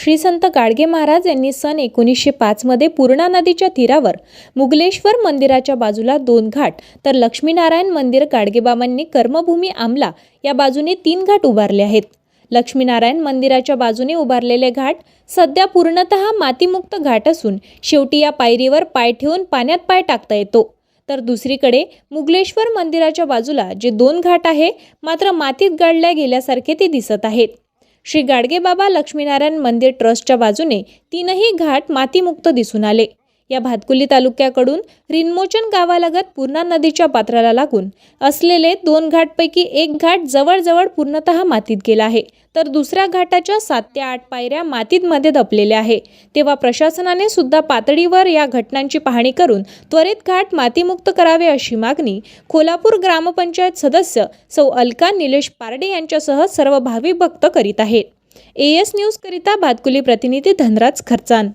श्री संत गाडगे महाराज यांनी सन एकोणीसशे पाचमध्ये पूर्णा नदीच्या तीरावर मुगलेश्वर मंदिराच्या बाजूला दोन घाट तर लक्ष्मीनारायण मंदिर गाडगेबाबांनी कर्मभूमी आमला या बाजूने तीन घाट उभारले आहेत. लक्ष्मीनारायण मंदिराच्या बाजूने उभारलेले घाट सध्या पूर्णतः मातीमुक्त घाट असून शेवटी या पायरीवर पाय ठेवून पाण्यात पाय टाकता येतो. तर दुसरीकडे मुगलेश्वर मंदिराच्या बाजूला जे दोन घाट आहे मात्र मातीत गाडल्या गेल्यासारखे ते दिसत आहेत. श्री गाडगेबाबा लक्ष्मीनारायण मंदिर ट्रस्टच्या बाजूने तीनही घाट मातीमुक्त दिसून आले. या भातकुली तालुक्याकडून रिनमोचन गावालगत पूर्णा नदीच्या पात्राला लागून असलेले दोन घाटपैकी एक घाट जवळजवळ पूर्णतः मातीत गेला आहे. तर दुसऱ्या घाटाच्या सात ते आठ पायऱ्या मातीतमध्ये दपलेल्या आहे. तेव्हा प्रशासनाने सुद्धा पातळीवर या घटनांची पाहणी करून त्वरित घाट मातीमुक्त करावे अशी मागणी कोल्हापूर ग्रामपंचायत सदस्य सौ अलका निलेश पारडे यांच्यासह सर्व भाविक भक्त करीत आहेत. ए एस न्यूजकरिता भातकुली प्रतिनिधी धनराज खर्चान.